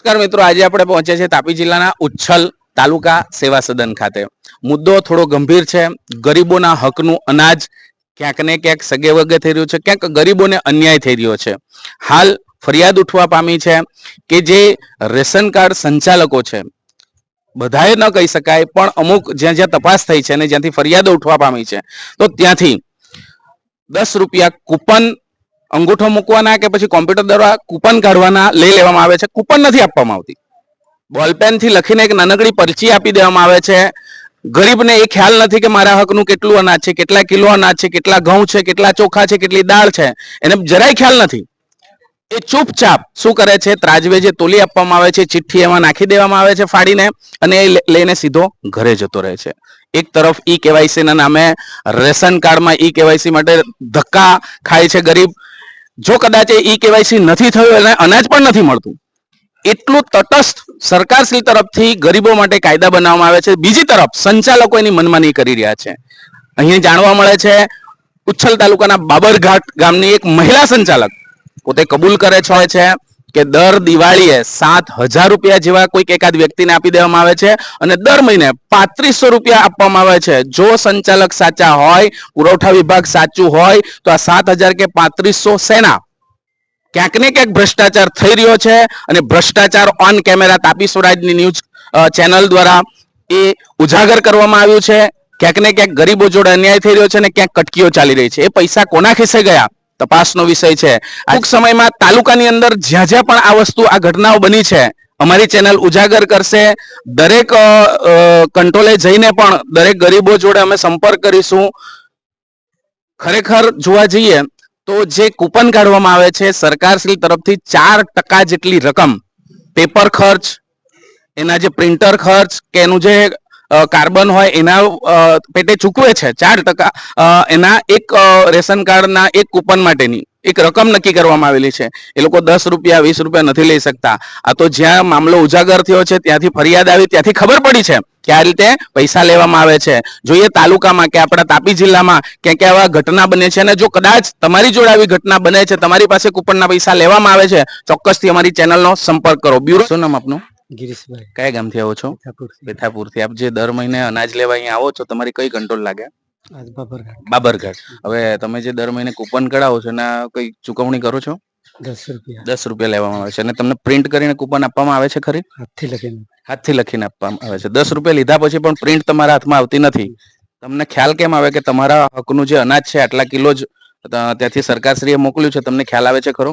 નમસ્કાર મિત્રો, આજે આપણે પહોંચ્યા છીએ તાપી જિલ્લાના ઉચ્છલ તાલુકા સેવા સદન ખાતે. મુદ્દો થોડો ગંભીર છે. ગરીબોના હકનું અનાજ ક્યાંક ને ક્યાંક સગે વગે થઈ રહ્યું છે, ક્યાંક ગરીબોને અન્યાય થઈ રહ્યો છે. હાલ ફરિયાદ ઉઠવા પામી છે કે જે રેશન કાર્ડ સંચાલકો છે. બધાએ ન કહી શકાય, પણ અમુક જ્યાં જ્યાં તપાસ થઈ છે અને જ્યાંથી ફરિયાદો ઉઠવા પામી છે, તો ત્યાંથી દસ રૂપિયા કૂપન અંગૂઠો મૂકવાના કે પછી કોમ્પ્યુટર દ્વારા કૂપન કાઢવાના લઈ લેવામાં આવે છે? કૂપન નથી આપવામાં આવતી. બોલપેનથી લખીને એક નાનકડી પરચી આપી દેવામાં આવે છે. ગરીબને એ ખ્યાલ નથી કે મારા હકનું કેટલું અનાજ છે, કેટલા કિલો અનાજ છે, કેટલા ઘઉં છે, કેટલા ચોખા છે, કેટલી દાળ છે. એને જરાય ખ્યાલ નથી. એ ચૂપચાપ શું કરે છે? ત્રાજવે જે તોલી આપવામાં આવે છે, ચિઠ્ઠી એમાં નાખી દેવામાં આવે છે ફાડીને અને એ લઈને સીધો ઘરે જતો રહે છે. એક તરફ ઈ કેવાયસી ના નામે રેશન કાર્ડમાં ઈ કેવાયસી માટે ધક્કા ખાય છે ગરીબ જો કદાચ એ કેવાયસી નથી થયું અને અનાજ પણ નથી મળતું, એટલું તટસ્થ સરકારશ્રી તરફથી ગરીબો માટે કાયદા બનાવવામાં આવે છે. બીજી તરફ સંચાલકો એની મનમાની કરી રહ્યા છે. અહીં જાણવા મળે છે, ઉચ્છલ તાલુકાના બાબરઘાટ ગામની એક મહિલા સંચાલક પોતે કબૂલ કરે છે કે દર દિવાળીએ સાત હજાર રૂપિયા જેવા કોઈક એકાદ વ્યક્તિને આપી દેવામાં આવે છે અને દર મહિને પાંત્રીસો રૂપિયા આપવામાં આવે છે. જો સંચાલક સાચા હોય, પુરવઠા વિભાગ સાચું હોય, તો આ સાત હજાર કે પાંત્રીસો સેના ક્યાંક ને ક્યાંક ભ્રષ્ટાચાર થઈ રહ્યો છે અને ભ્રષ્ટાચાર ઓન કેમેરા તાપી સ્વરાજની ન્યૂઝ ચેનલ દ્વારા એ ઉજાગર કરવામાં આવ્યું છે. ક્યાંક ને ક્યાંક ગરીબો જોડે અન્યાય થઈ રહ્યો છે અને ક્યાંક કટકીઓ ચાલી રહી છે. એ પૈસા કોના ખિસ્સે ગયા? તપાસનો વિષય છે. ટૂંક સમયમાં તાલુકાની અંદર જ્યાં જ્યાં પણ આ વસ્તુ, આ ઘટનાઓ બની છે, અમારી ચેનલ ઉજાગર કરશે. દરેક કંટ્રોલે જઈને પણ દરેક ગરીબો જોડે અમે સંપર્ક કરીશું. ખરેખર જોવા જઈએ તો જે કૂપન કાઢવામાં આવે છે, સરકારશ્રી તરફથી ચાર ટકા જેટલી રકમ, પેપર ખર્ચ, એના જે પ્રિન્ટર ખર્ચ, કે એનું જે કાર્બન હોય એના પેટે ચૂકવે છે ચાર ટકા. એના એક રેશન કાર્ડના એક કૂપન માટેની એક રકમ નક્કી કરવામાં આવેલી છે. એ લોકો દસ રૂપિયા, વીસ રૂપિયા નથી લઈ શકતા. આ તો જ્યાં મામલો ઉજાગર થયો છે, ત્યાંથી ફરિયાદ આવી, ત્યાંથી ખબર પડી છે કે આ રીતે પૈસા લેવામાં આવે છે. જોઈએ તાલુકામાં કે આપણા તાપી જિલ્લામાં ક્યાં ક્યાં આવા ઘટના બને છે અને જો કદાચ તમારી જોડે આવી ઘટના બને છે, તમારી પાસે કૂપનના પૈસા લેવામાં આવે છે, ચોક્કસથી અમારી ચેનલનો સંપર્ક કરો. બ્યુરો શું નામ આપનું? ગિરીશભાઈ. કયા ગામથી આવો છો? બેથાપુરથી. આપ જે દર મહિને અનાજ લેવા અહીંયા આવો છો તમારી કઈ કંટ્રોલ લાગે? આજ બાબરઘાટ. બાબરઘાટ. હવે તમે જે દર મહિને કૂપન કઢાવો છો એના કઈ ચુકવણી કરો છો? દસ રૂપિયા. દસ રૂપિયા લેવામાં આવે છે. અને તમને પ્રિન્ટ કરીને કૂપન આપવામાં આવે છે ખરી? હાથથી લખીને. હાથથી લખીને આપવામાં આવે છે. દસ રૂપિયા લીધા પછી પણ પ્રિન્ટ તમારા હાથમાં આવતી નથી. તમને ખ્યાલ કેમ આવે કે તમારા હકનું જે અનાજ છે આટલા કિલો જ ત્યાંથી સરકારશ્રીએ મોકલ્યું છે? તમને ખ્યાલ આવે છે ખરો?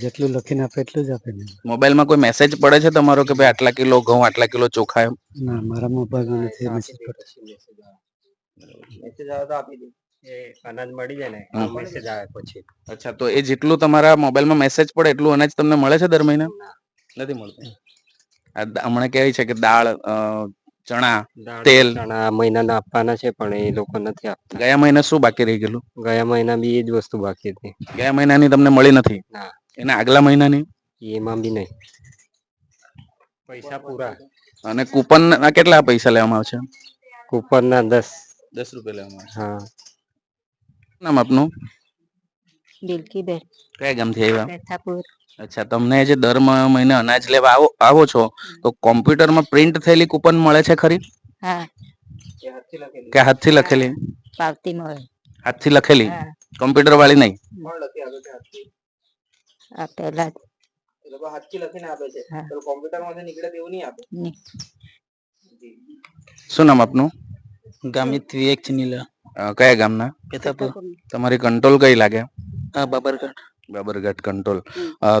જેટલું લખીને આપે એટલું જ આપે ને. મોબાઈલમાં કોઈ મેસેજ પડે છે તમારો કે ભાઈ આટલા કિલો ઘઉં આટલા કિલો ચોખા એમ? ના મારા મોબાઈલમાં નથી મેસેજ મેસેજ આવે તો આપી દે. અનાજ મળી જાય ને મેસેજ આવે પછી. અચ્છા તો એ જેટલું તમારા મોબાઈલમાં મેસેજ પડે એટલું અનાજ તમને મળે છે દર મહિને? નથી મળતું. હમણાં કહેવાય છે કે દાળ અ, ચણા તેલ. ચણા મહિનાના આપવાના છે પણ એ લોકો નથી આપતા. ગયા મહિના શું બાકી રહી ગયેલું? ગયા મહિના બી એ જ વસ્તુ બાકી હતી. ગયા મહિનાની તમને મળી નથી? ના. એના આગલા મહિનાની? એમાં બી નહીં. પૈસા પૂરા. અને કૂપન ના કેટલા પૈસા લેવામાં આવશે? કૂપન ના દસ. દસ રૂપિયા લેવામાં આવશે. હા. નામ આપનું? બિલકીબેન કયા ગામથી આવ્યા? બેઠાપુર અચ્છા તમને જે દર મ- મહિને અનાજ લેવા આવો આવો છો તો કોમ્પ્યુટરમાં પ્રિન્ટ થયેલી કૂપન મળે છે ખરી? હા. કે હાથથી લખેલી? પાવતી મળે. હાથથી લખેલી? કોમ્પ્યુટર વાળી નહીં? આ પહેલા જ. એ લોકો હાથથી લખીને આપે છે. તો કોમ્પ્યુટરમાંથી નીકળે તેવું નહીં આપે? શું નામ આપનું? ગામિત વિવેક ચિનીલા. કયા ગામના? પેથાપુર. તમારી કંટ્રોલ કઈ લાગે? હા બાબરઘાટ. બાબરઘાટ કંટ્રોલ.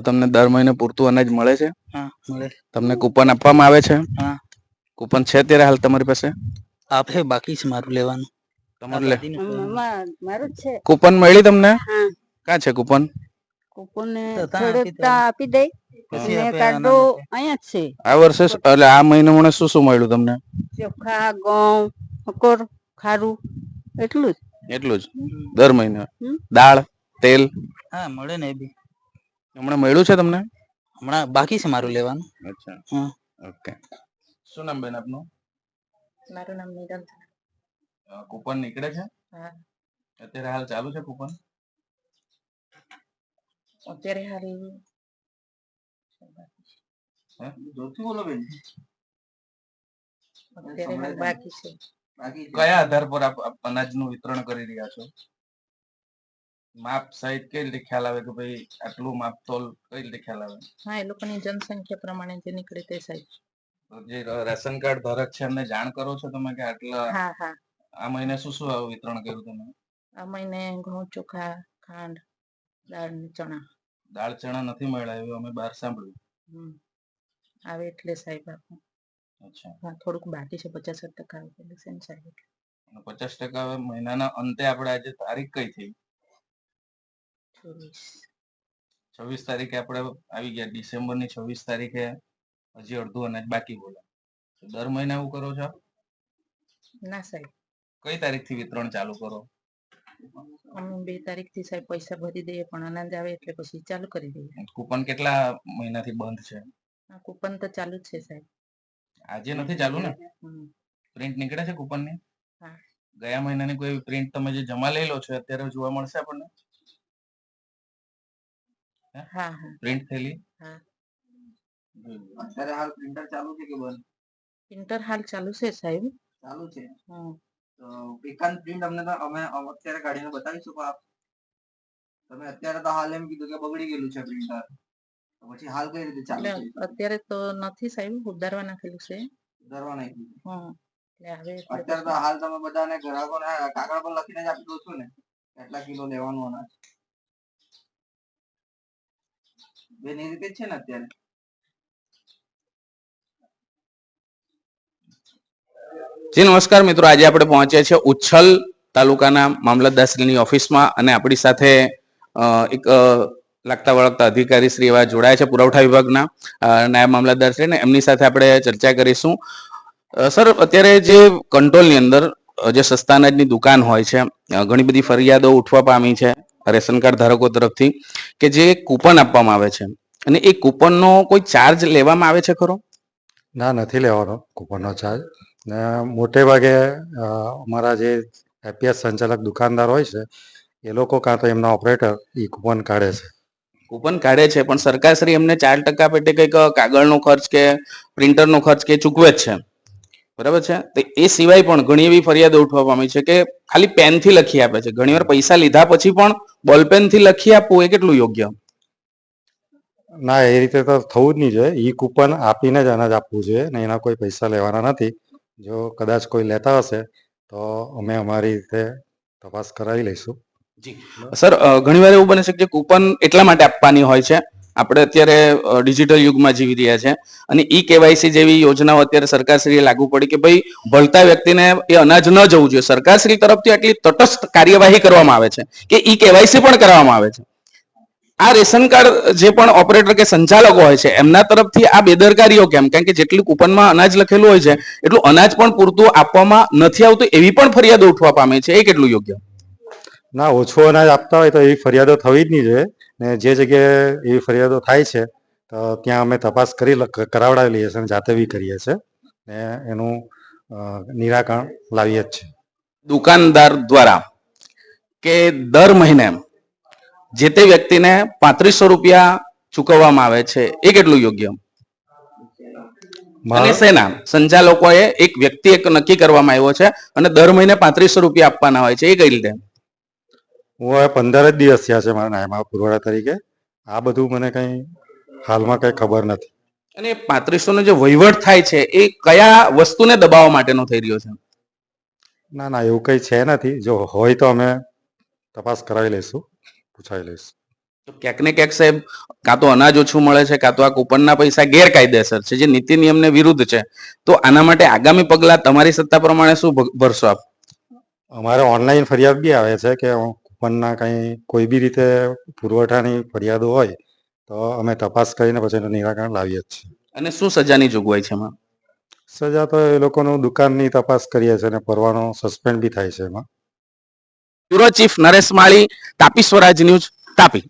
તમને દર મહિને પૂરતું અનાજ મળે છે? મળે. તમને કૂપન આપવામાં આવે છે? કુપન કૂપન છે અત્યારે હાલ તમારી પાસે? આપે બાકી છે મારું લેવાનું. તમારે લે. મારું છે. કૂપન મળી તમને? હા. ક્યાં છે કૂપન? કૂપન તો આપી દઈ મેં કાઢો અહીંયા જ છે. આ વર્ષે એટલે આ મહિને મને શું શું મળ્યું તમને? ચોખા ઘઉં મકોર ખારું એટલું જ. એટલું જ? દર મહિને? દાળ તેલ? હા મળે ને એ બી. હમણાં મળ્યું છે તમને? હમણાં બાકી છે મારું લેવાનું. અચ્છા. હા. ઓકે. શું નામ બેન આપનું? મારું નામ નિરંજન. અ, કૂપન નીકળે છે? હા. અત્યારે હાલ ચાલુ છે કૂપન? અત્યારે હારે જોરથી બોલો બેન અત્યારે હાલ બાકી છે કયા આધાર પર આપ અનાજનું વિતરણ કરી રહ્યા છો માપ સહિત કઈ રીતે ખ્યાલ આવે કે ભાઈ આટલું માપ તોલ કઈ રીતે ખ્યાલ આવે હા એ લોકોની જનસંખ્યા પ્રમાણે જે નીકળે તે સાહેબ જે રેશન કાર્ડ ધારક છે એમને જાણ કરો છો તમે કે આટલા હા હા આ મહિને શું શું વિતરણ કર્યું તમે આ મહિને ઘઉં ચોખા ખાંડ દાળ ને ચણા. દાળ ચણા નથી મળ્યા એવું અમે બહાર સાંભળ્યું. આવે એટલે સાહેબ આપો. અચ્છા. હા થોડુંક બાકી છે પચાસ ટકા આવે ને સાહેબ પચાસ ટકા મહિનાના અંતે આપણે આજે તારીખ કઈ થઈ? છવ્વીસ. તારીખે આપણે આવી ગયા ડિસેમ્બરની છવ્વીસ તારીખે હજી અડધું અનાજ બાકી બોલે તો દર મહિને આવું કરો છો? ના સાહેબ. કઈ તારીખથી વિતરણ ચાલુ કરો? અમે બે તારીખથી સાહેબ પૈસા ભરી દઈએ પણ અનાજ આવે એટલે પછી ચાલુ કરી દઈએ. કૂપન કેટલા મહિનાથી બંધ છે? આ કૂપન તો ચાલુ જ છે સાહેબ. આજે નથી ચાલુ ને? પ્રિન્ટ નીકળે છે કુપનની ગયા મહિનાની કોઈ પ્રિન્ટ તમે જે જમા લઈ લો છો અત્યારે જોવા મળશે આપણને? હા હા. પ્રિન્ટ થયેલી? હા. અત્યારે હાલ પ્રિન્ટર ચાલુ છે કે બંધ? પ્રિન્ટર હાલ ચાલુ છે સાહેબ. ચાલુ છે. હમ. તો એકાંત પ્રિન્ટ અમને તો અમે અત્યારે કાઢીને બતાવીશું આપ તમે અત્યારે તો હાલ એમ કીધું કે બગડી ગયેલું છે પ્રિન્ટર. પછી હાલ કઈ રીતે ચાલે અત્યારે તો નથી સાહેબ ઉધારવા નાખેલું છે. સુધારવા નાખેલું એટલે અત્યારે તો હાલ તમે બધાને ગ્રાહકોને કાગળ પર લખીને જ આપી દો છો ને કેટલા કિલો લેવાનું અનાજ. બેન એ રીતે છે ને અત્યારે? જી, નમસ્કાર મિત્રો. આજે આપણે પહોંચ્યા છીએ ઉચ્છલ તાલુકાના મામલતદારશ્રીની ઓફિસમાં અને આપણી સાથે એક લાગતા વળગતા અધિકારી શ્રી એવા જોડાયા છે પુરવઠા વિભાગના નાયબ મામલતદાર શ્રી ને એમની સાથે આપણે ચર્ચા કરીશું. સર, અત્યારે જે કંટ્રોલની અંદર જે સસ્તા અનાજની દુકાન હોય છે ઘણી બધી ફરિયાદો ઉઠવા પામી છે રેશન કાર્ડ ધારકો તરફથી કે જે કૂપન આપવામાં આવે છે. અને એ કૂપનનો કોઈ ચાર્જ લેવામાં આવે છે ખરો? ના, નથી લેવાનો. કૂપનનો ચાર્જ ને મોટે ભાગે અમારા જે એપીએસ સંચાલક દુકાનદાર હોય છે એ લોકો કાં તો એમના ઓપરેટર એ કૂપન કાઢે છે. કૂપન કાઢે છે પણ સરકારશ્રી એમને ચાર ટકા પેટે કંઈક કાગળનો ખર્ચ કે પ્રિન્ટરનો ખર્ચ કે ચૂકવે જ છે. બરાબર છે? તો એ સિવાય પણ ઘણી એવી ફરિયાદો ઉઠવા પામી છે કે ખાલી પેનથી લખી આપે છે. ઘણીવાર પૈસા લીધા પછી પણ બોલપેનથી લખી આપવું એ કેટલું યોગ્ય? ના એ રીતે તો થવું જ નહીં જોઈએ. ઈ કૂપન આપીને જ અનાજ આપવું જોઈએ ને એના કોઈ પૈસા લેવાના નથી. જો કદાચ કોઈ લેતા હશે તો અમે અમારી રીતે તપાસ કરાવી લઈશું. સર ઘણીવાર એવું બને છે કે કૂપન એટલા માટે આપવાની હોય છે આપણે અત્યારે ડિજિટલ યુગમાં જીવી રહ્યા છે અને ઈ કેવાયસી જેવી યોજનાઓ અત્યારે સરકારશ્રીએ લાગુ પડી કે ભાઈ ભળતા વ્યક્તિને એ અનાજ ન જવું જોઈએ. સરકારશ્રી તરફથી આટલી તટસ્થ કાર્યવાહી કરવામાં આવે છે કે ઈ કેવાયસી પણ કરવામાં આવે છે. આ રેશન કાર્ડ જે પણ ઓપરેટર કે સંચાલકો હોય છે એમના તરફથી આ બેદરકારીઓ કેમ? કારણ કે જેટલું કૂપનમાં અનાજ લખેલું હોય છે એટલું અનાજ પણ પૂરતું આપવામાં નથી આવતું એવી પણ ફરિયાદો ઉઠવા પામે છે. એ કેટલું યોગ્ય? ના ઓછું અનાજ આપતા હોય તો એવી ફરિયાદો થવી જ નહીં જોઈએ. ને જે જગ્યાએ એવી ફરિયાદો થાય છે તો ત્યાં અમે તપાસ કરી લ- કરાવડાવી લઈએ છીએ અને જાતે બી કરીએ છીએ. ને એનું નિરાકરણ લાવીએ જ છીએ. દુકાનદાર દ્વારા કે દર મહિને જે તે વ્યક્તિને પાંત્રીસો રૂપિયા ચૂકવવામાં આવે છે એ કેટલું યોગ્ય? અને શેના? સંચાલકોએ એક વ્યક્તિ એક નક્કી કરવામાં આવ્યો છે અને દર મહિને પાંત્રીસો રૂપિયા આપવાના હોય છે એ કઈ રીતે? હું હવે પંદર જ દિવસ થયા છે મારા નાયમાં પુરવાડા તરીકે. આ બધું મને કંઈ હાલમાં કંઈ ખબર નથી. અને પાંત્રીસો નો જે વહીવટ થાય છે એ કયા વસ્તુને દબાવવા માટેનો થઈ રહ્યો છે? ના ના એવું કંઈ છે નથી. જો હોય તો અમે તપાસ કરાવી લઈશું. પૂછાવી લઈશ. તો ક્યાંક ને ક્યાંક સાહેબ કાં તો અનાજ ઓછું મળે છે કાં તો આ કૂપનના પૈસા ગેરકાયદેસર છે જે નીતિ નિયમને વિરુદ્ધ છે. તો આના માટે આગામી પગલા તમારી સત્તા પ્રમાણે શું ભરશો આપ? અમારે ઓનલાઈન ફરિયાદ બી આવે છે કે કૂપનના કંઈ કોઈ બી રીતે પુરવઠાની ફરિયાદો હોય તો અમે તપાસ કરીને પછી એનું નિરાકરણ લાવીએ જ છીએ. અને શું સજાની જોગવાઈ છે એમાં? સજા તો એ લોકોનું દુકાનની તપાસ કરીએ છીએ અને પરવાનો સસ્પેન્ડ બી થાય છે એમાં. Bureau chief Naresh Mali Tapi Swaraj news Tapi.